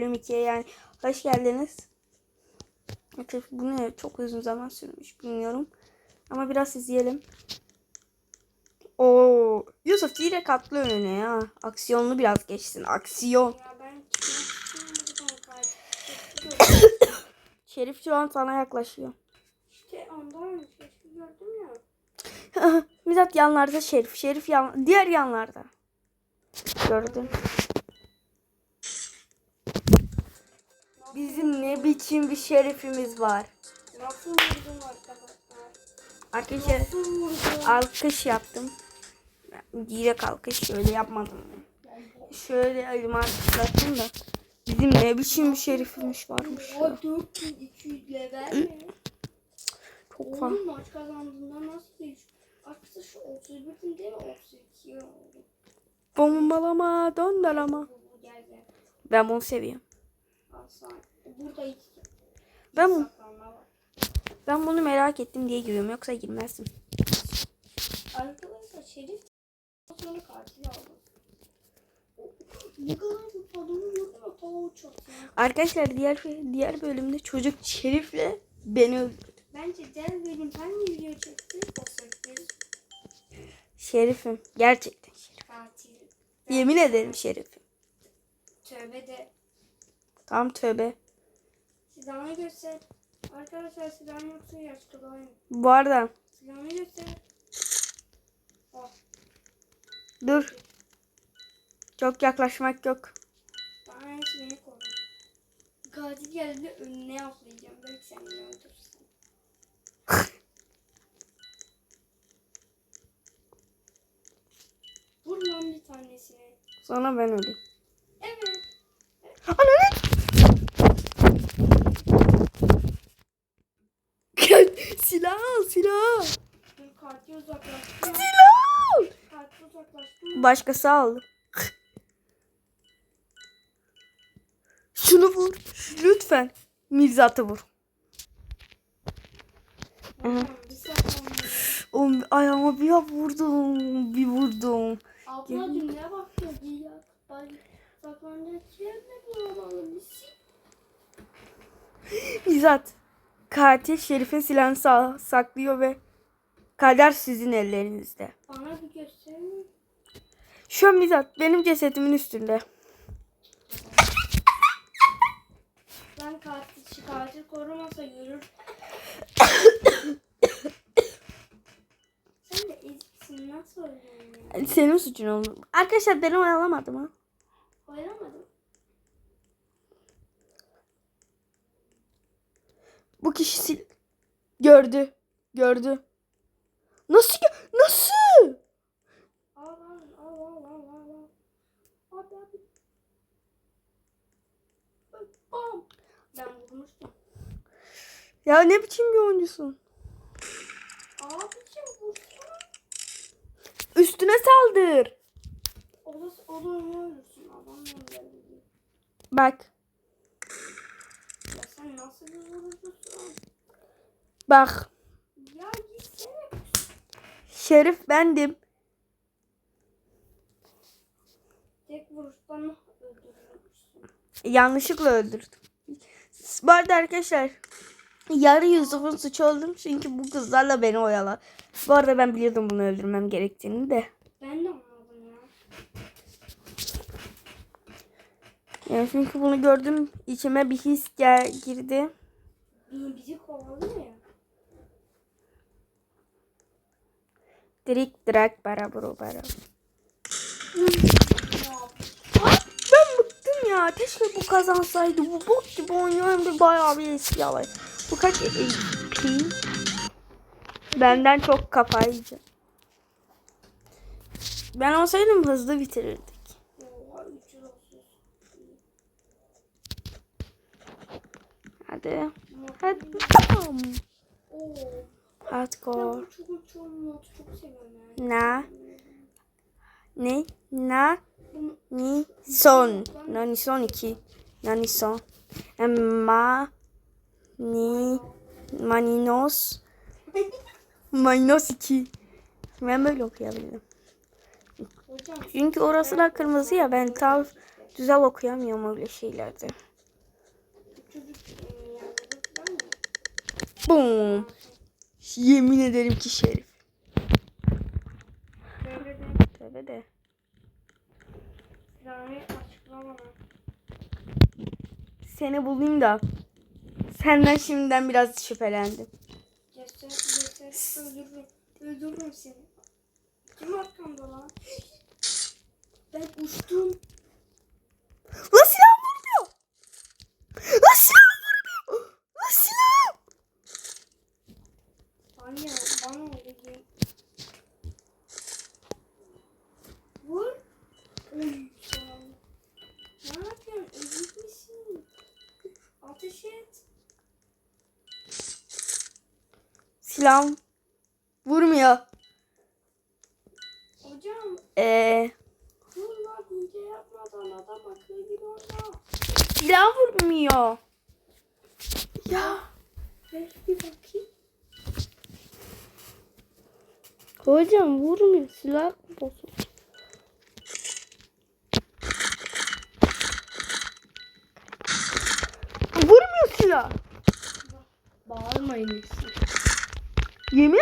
bölüm 2'ye yani hoş geldiniz. Arkadaşlar bu ne çok uzun zaman sürmüş bilmiyorum. Ama biraz izleyelim. Oo, Yusuf direkt atlı önüne ya. Aksiyonlu biraz geçsin. Aksiyon. Şerif şu an sana yaklaşıyor. İşte ondan keşke gördüm ya. Mizat yanlarda Şerif. Şerif yan, diğer yanlarda. Gördün. Bizim ne biçim bir şerifimiz var. Nasıl vurdum arkadaşlar? Arkadaşlar alkış yaptım. Direkt alkış şöyle yapmadım. Şöyle elimi alkışlattım da. Bizim ne biçim bir şerifimiz varmış. O 4200 level mi? Çok fazla. Oğlum maç kazandığında nasıl değiş? Arkadaşlar şu 31 değil mi? 32 oldu. Bombalama, dondalama. Ben bunu seviyorum. Al sana. Burada hiç Ben, saklanma var. ben bunu merak ettim diye giriyorum. Yoksa girmezdim. Arkadaşlar Şerif sonra katil aldı. O- Ne kadar çok adamı gördüm ya tava uçaktı. Arkadaşlar diğer diğer bölümde çocuk Şerif'le beni öldürdü. Bence diğer bölüm hangi video çekti? O Şerif'im. Gerçekten Şerif. katil. Yemin ederim Şerif'im. Tövbe de Tam tövbe. Silahını göster. Arkadaşlar silahın yoksa yaş kalayım. Bu arada Silahını göster. Oh, dur. Çok yaklaşmak yok. bana en beni koru. Katil geldi önüne atlayacağım. Belki sen beni öldürürsün. Vur lan bir tanesini. Sonra ben öleyim. Evet. Ananı! silah al silah. Dur katil uzaklaştı. Silah al. Katil uzaklaştı. Başkası aldı. Şunu vur. Lütfen. Mirzat'ı vur. Oğlum ayağıma bir vurdum. Bir vurdum. Ablacım ne bakıyorsun ya? Ben bulamadım. Şey. Mirzat. Katil Şerif'in silahını sa- saklıyor ve kader sizin ellerinizde. Bana bir gösterin. Şu an benim cesedimin üstünde. Ben katil, katil korumasa yürür. Sen de eziksin nasıl oynuyorsun? Senin suçun oldu. Arkadaşlar benim oyalamadım ha. Oynamadım. Bu kişi sil gördü. Gördü. Nasıl gö- nasıl? Al al al al al al al. Abi abi. Bam. Ben vurmuştum. Ya ne biçim bir oyuncusun? Abicim vursana. Üstüne saldır. O da, o da onu öldürsün. Adam geldi. Bak. Ya sen nasıl bir vurucusun? Bak. Ya gitsene. Şerif bendim. Tek vuruştan öldürülmüşsün. Yanlışlıkla öldürdüm. Bu arada arkadaşlar yarı Yusuf'un suçu oldum çünkü bu kızlarla beni oyala. Bu arada ben biliyordum bunu öldürmem gerektiğini de. Ben de anladım ya. Yani çünkü bunu gördüm içime bir his gel girdi. Bizi kovalıyor ya. Direkt direkt bara bro bara. Ben bıktım ya. Keşke bu kazansaydı. Bu bok gibi oynuyor hem de bayağı bir eski alay. Bu kaç HP? Benden çok kafayıcı. Ben olsaydım hızlı bitirirdik. Oha 330. Hadi. Hadi. Tamam. Hardcore. Na. Ne? Na. Ni. Son. Nani son 2. Nani son. Ma. Ni. Maninos. Maninos 2. Ben böyle okuyabilirim. Çünkü orası da kırmızı ya ben tam güzel okuyamıyorum öyle şeylerde. Boom. Yemin ederim ki Şerif. Tövbe de. Seni bulayım da. Senden şimdiden biraz şüphelendim. Ceset, ceset öldürürüm. Öldürürüm seni. Kim arkamda lan? Ben uçtum. Lan silah vurmuyor. Lan silah vurmuyor. Lan silah. Anne bana öyle diyor. Vur. Oy. sana. Ne yapıyorsun? Ezik misin? Ateş et. Silahım vurmuyor. Hocam Ee, vur lan hile yapmadan adam akıllı gibi oyna. silah vurmuyor. Ya. Ver bir bakayım. Hocam vurmuyor. Silah bozuk. Vurmuyor silah. Bağırmayın lütfen. Yemin.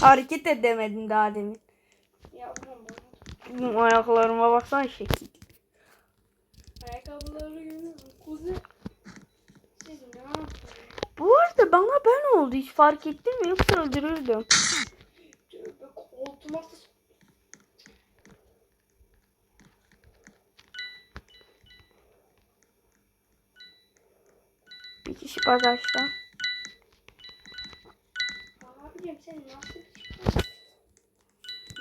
Hareket edemedin daha demin. Ya ayaklarıma baksana şekil. ayakkabıları görüyorum. Kuzu. Siz ne yapıyorsunuz? Bu arada ben oldu. Hiç fark ettin mi? Yoksa öldürürdüm. Koltuğuma. Bir kişi bagajda. Abicim sen nasıl?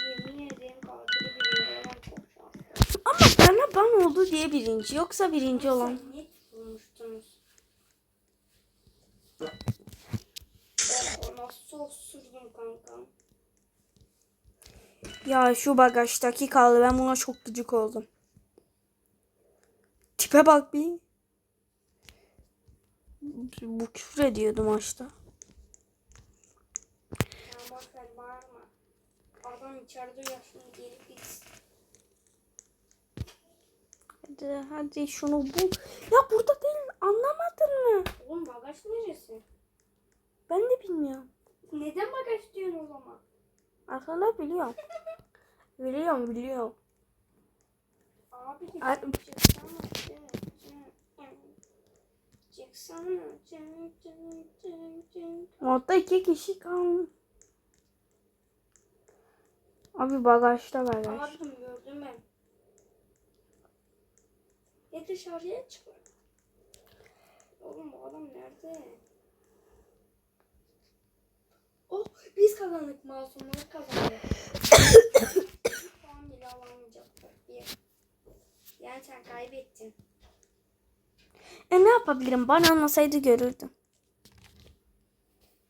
Yemin ederim çok şanslı. Ama bana ban oldu diye birinci. Yoksa birinci olan. Niye tutulmuştunuz? Osurdun kankam? Ya şu bagajdaki kaldı. Ben buna çok gıcık oldum. Tipe bak bir. Bu küfür ediyordu maçta. Ya bak sen bağırma. Adam içeride yaşını gelip gitsin. Hadi, hadi şunu bul. Ya burada değil. Anlamadın mı? Oğlum bagaj neresi? Ben de bilmiyorum. Neden bagaj diyorsun o zaman? Aslında biliyorum. biliyorum biliyorum. Abi çıksana. Çıksana. Çık çık çık çık. Modda iki kişi kalmış. Abi bagajda bagaj. Abim gördüm ben. Ya dışarıya çık. Oğlum bu adam nerede? Oh biz kazandık masumlar kazandı. Puan bile alamayacaktık. Bir. Yani sen kaybettin. E ne yapabilirim? Bana olmasaydı görürdüm.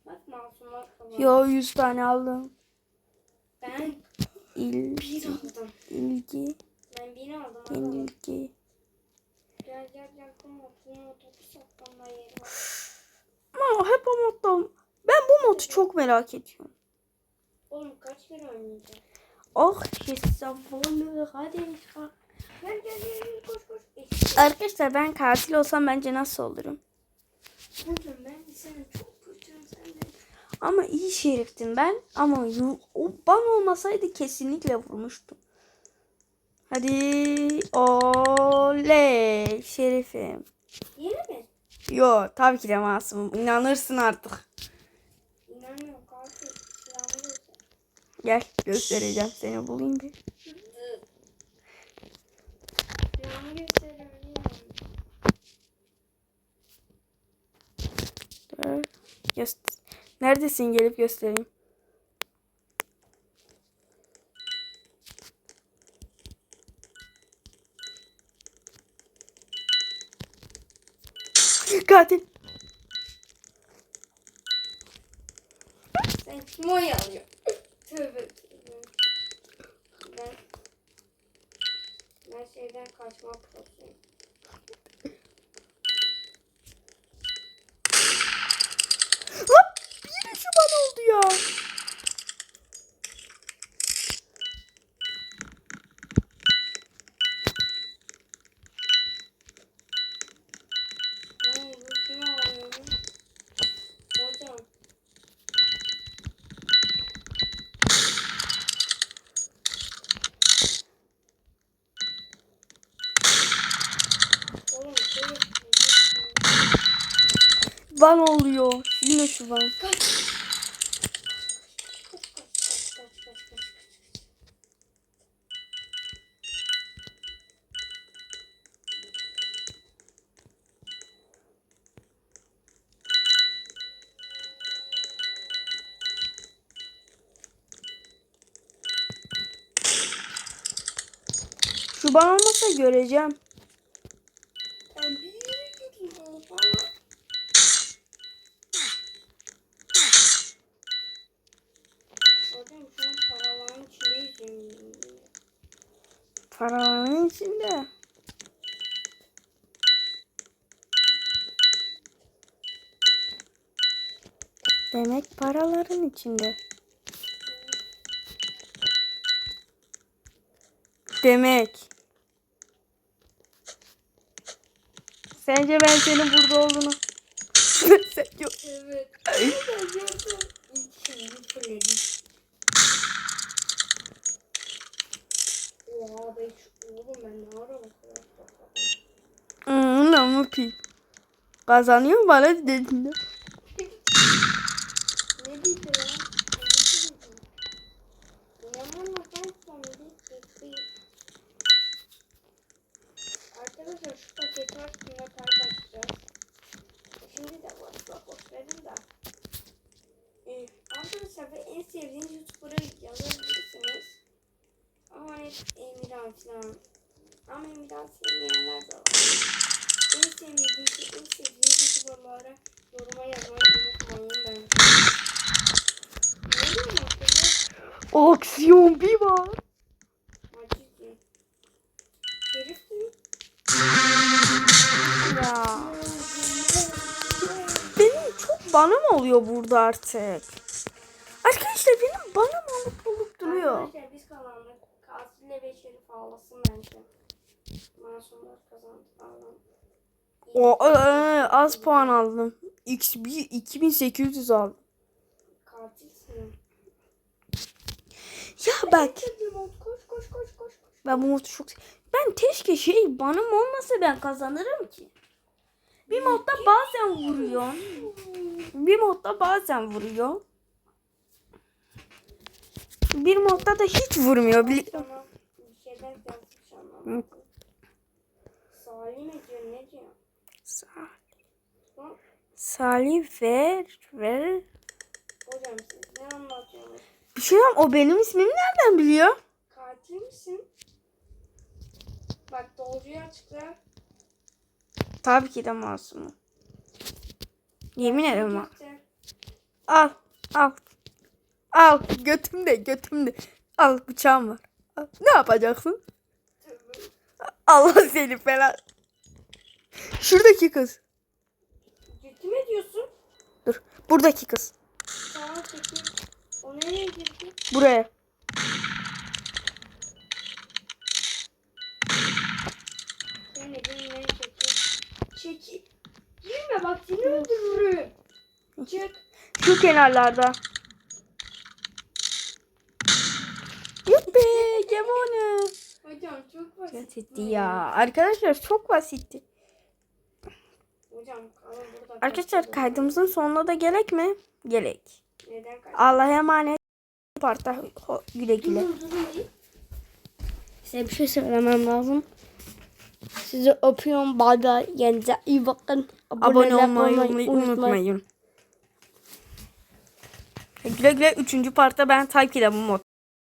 Bak masumlar kazandı. Yo 100 tane aldım. Ben İl, bir aldım. ilgi, Ben bir aldım. Adam. ilgi. Gel gel gel. Kum kum otobüs atlanma yeri var. Ama hep o modda. Ben bu modu çok merak ediyorum. Oğlum kaç kere oynayacağım? Oh hesabını hadi. Gel gel gel koş koş. Arkadaşlar ben katil olsam bence nasıl olurum? Hocam ben de seni çok kötüyüm sen de. Ama iyi şeriftim ben. Ama o ban olmasaydı kesinlikle vurmuştum. Hadi oley şerifim. Yeni mi? Yo tabii ki de masumum. İnanırsın artık. İnanmıyorum katil. Silahını göster. Gel göstereceğim seni bulayım bir. Neredesin gelip göstereyim. Katil. Sen kim oy alıyorsun? Tövbe. Ben ben şeyden kaçma prosuyum. Van oluyor. Yine şu van. Şu van olmasa göreceğim. Ben bir yere gidiyorum. Hocam şu an paraların Paravanın içinde. Demek paraların içinde. Demek. Sence ben senin burada olduğunu... Sen yok. Evet. Ben yaptım. Şimdi fulledim. Oha be şu- oğlum ben ne ara bu kadar. Hmm, ne yapayım? Kazanıyor bana dedin de. Ne kendi çekti. Arkadaşlar şu paket var şimdi kart açacağız. Şimdi de boş boş boş verin de. Ee, arkadaşlar ve en sevdiğiniz YouTuber'ı yazabilirsiniz. Ama hep Emirhan falan. Ama Emirhan sevmeyenler de var. En sevdiğiniz, en sevdiğiniz YouTuber'lara yoruma yazmayı unutmayın. Ne arkadaşlar? Aksiyon bir var. Acil. Herif mi? Ya. Benim çok bana mı oluyor burada artık? Arkadaşlar benim bana mı olup olup duruyor? Arkadaşlar biz kazandık. Ve Şerif ağlasın bence. Masumlar kazandı. Ağlam. O ee, az puan aldım. X bir 2800 aldım. Katilsin. Ya bak Koş koş koş koş ben bu modu çok ben keşke şey bana mı olmasa ben kazanırım ki. Bir modda bazen vuruyor. Bir modda bazen vuruyor. Bir modda da hiç vurmuyor. Bili- Şeyden yazmış ama. Salim mi diyor ne diyor? Lan, Salih ver ver. Hocam siz ne anlatıyorsunuz? Bir şey var o benim ismimi nereden biliyor? Katil misin? Bak doğruyu açıkla. Tabii ki de masumum. Yemin ederim ha. Al al. Al götümde götümde. Al bıçağım var. Ne yapacaksın? Allah seni falan. Şuradaki kız. Mi diyorsun? Dur. Buradaki kız. Tamam peki. O nereye girdi? Buraya. Beni beni çekil. Çekil. Girme bak seni öldürürüm. Çık. Şu kenarlarda. Yuppi Gemone. Hocam çok basit. Basitti ya. Arkadaşlar çok basitti. Hocam burada. Arkadaşlar kaçırdım. kaydımızın sonuna da gerek mi? Gerek. Neden? Allah'a emanet. Parta ho- güle güle. Size bir şey söylemem lazım. Sizi öpüyorum. Bay bay. Kendinize iyi bakın. Abone olmayı unutmayın. Güle güle. Üçüncü partta ben Tayyip ile bu mod.